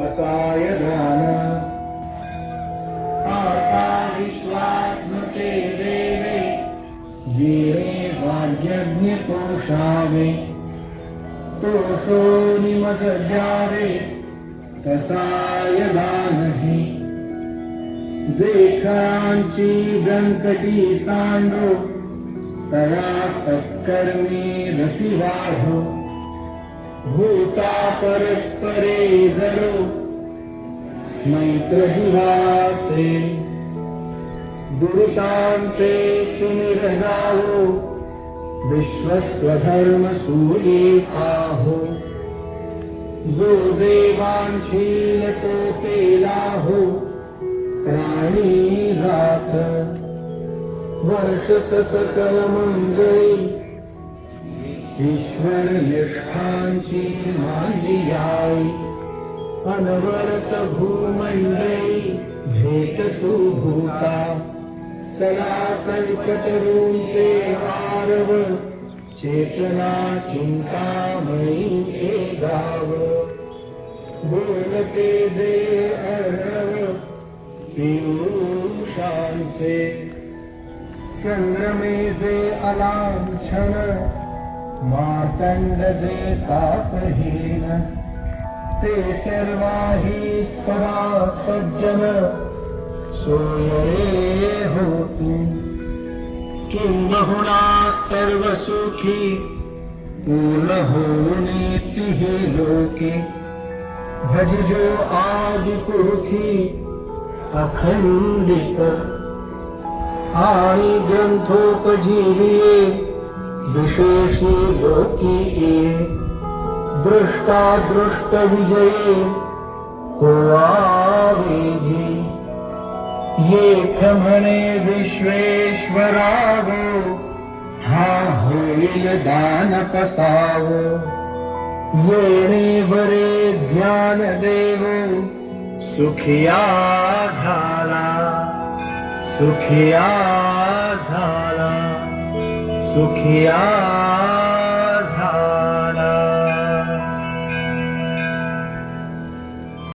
पसाय दान आता विश्वास मते देवे वाद्यज्ञ पोषावे तो सोनी मज द्यावे तसाय दानही. देखरांची गणकटी सांडो तया सत्कर्मी रतिवाहो. भूता परस्परे जरो मैत्र जिव्हाचे दुरितांचे तुम्ही रजावो विश्वस्वधर्म सूये आहो जो देवांशील तो पेला हो प्राणी जात वर्ष सकल मंगळी ईश्वर निष्ठांची मांडियाई अनवरत भूमंडई भेद तू भूता कला कल्पतरूम से आरव चेतना चिंता मई से गाव बोलते दे अरव पीयूषां से चंद्र में से अलाम क्षण मार्तंड तापहीन ते सर्वाही सदा सज्जन सोयरे होती किंबहुना सर्व सुखी पूर्ण होऊने तिही लोके। भजजो आज पुरखी अखंडित आणि ग्रंथोपजीविये विशेषी लोकी दृष्टा दृष्ट विजये हो आवेजी ये म्हणे विश्वेश्वरावो हा होईल दान कसावो येणे वरे ध्यान देव सुखिया झाला सुखिया झाला सुखिया